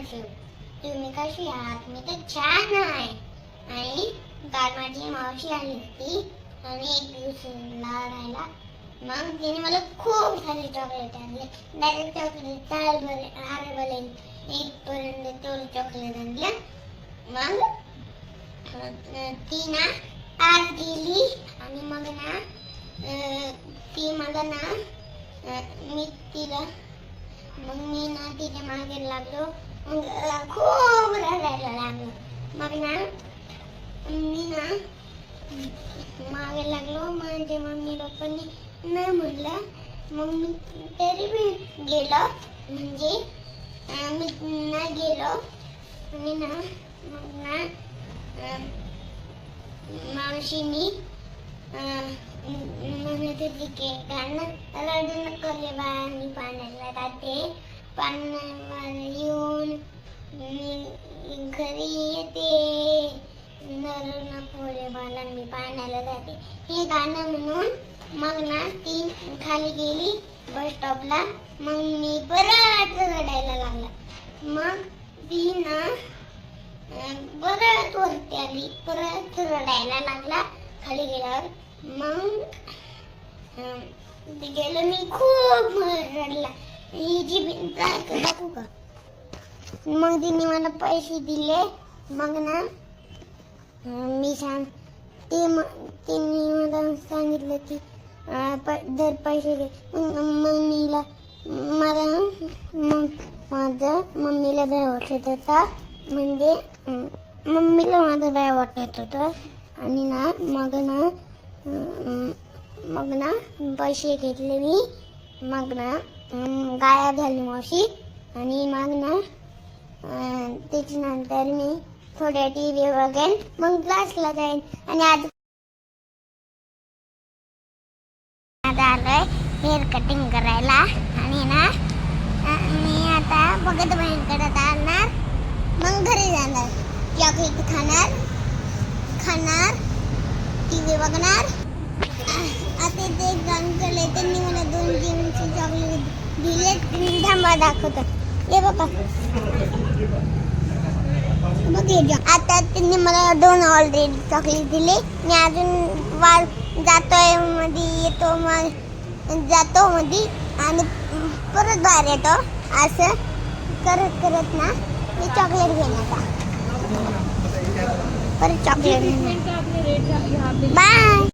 माझं तुम्ही कशी आहात? मी तर छान आहे. आणि काल माझी मावशी आली होती. आणि एक दिवस राहायला मग तिने मला खूप सारे चॉकलेट आणले. डायरेक्ट चॉकलेट चार बरे हार बरे इथपर्यंत तेवढे चॉकलेट आणलं. मग ती ना आज गेली. आणि मग ना ती मला ना मी तिला मग मी ना तिच्यामागे लागलो. मग अं, खूप रडायला लागलो मग ना मी ना मागे लागलो माझ्या मम्मी पप्पांनी नाही म्हणलं मग मी तरी मी गेलो म्हणजे मी ना गेलो आणि ना मग ना मावशीनी अं, म्हणत होती की गाणं रडू नको रे बाळा मी पाण्याला जाते पाण्यावर येऊन मी घरी येते. रडू पोरे रे मी पाण्याला जाते. हे गाणं म्हणून मग ना ती खाली गेली बस स्टॉपला मग मी परत रडायला लागला. मग ती ना परत वरती आली परत रडायला लागला. खाली गेल्यावर मग गेलं मी खूप रडला. ही जी भिंत का दाखवू का? मग तिने मला पैसे दिले. मग ना मी सांग ते म- तिने मला सांगितलं की प- दर पैसे दे. मग मम्मीला मला मग माझं मम्मीला भय वाटत होता म्हणजे मम्मीला माझं भय वाटत होतं आणि ना मग ना मग ना पैसे घेतले मी. मग ना गायब झाली मावशी. आणि मग ना त्याच्यानंतर मी थोड्या टी व्ही बघेन मग क्लासला जाईन. आणि आज आता आलोय हेअर कटिंग करायला. आणि ना मी आता बघत बहिणीकडे आणणार मग घरी जाणार. चॉकलेट खाणार खाणार टी व्ही बघणार अं, आता ते एक अंकल आहे त्यांनी मला दोन जीवनचे चॉकलेट दिले बाबा. दाखवतो हे बघ आता त्यांनी मला दोन ऑलरेडी चॉकलेट दिले. मी अजून वार जातोयमध्ये येतो मग जातो मध्ये आणि परत बाहेर येतो. असं करत करत ना मी चॉकलेट घेऊन आता. परत चॉकलेट बाय